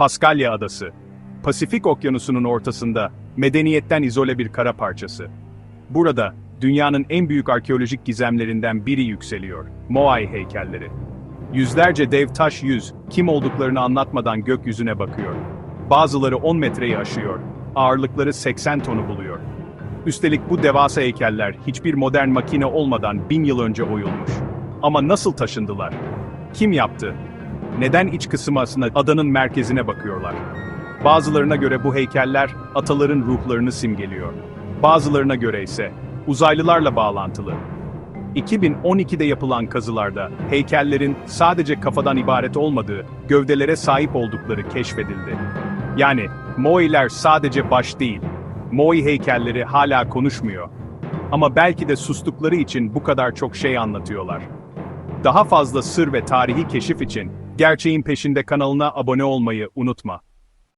Paskalya Adası. Pasifik Okyanusu'nun ortasında, medeniyetten izole bir kara parçası. Burada, dünyanın en büyük arkeolojik gizemlerinden biri yükseliyor. Moai heykelleri. Yüzlerce dev taş yüz, kim olduklarını anlatmadan gökyüzüne bakıyor. Bazıları 10 metreyi aşıyor, ağırlıkları 80 tonu buluyor. Üstelik bu devasa heykeller hiçbir modern makine olmadan bin yıl önce oyulmuş. Ama nasıl taşındılar? Kim yaptı? Neden iç kısmına adanın merkezine bakıyorlar? Bazılarına göre bu heykeller ataların ruhlarını simgeliyor. Bazılarına göre ise uzaylılarla bağlantılı. 2012'de yapılan kazılarda heykellerin sadece kafadan ibaret olmadığı, gövdelere sahip oldukları keşfedildi. Yani Moi'ler sadece baş değil. Moi heykelleri hala konuşmuyor. Ama belki de sustukları için bu kadar çok şey anlatıyorlar. Daha fazla sır ve tarihi keşif için Gerçeğin Peşinde kanalına abone olmayı unutma.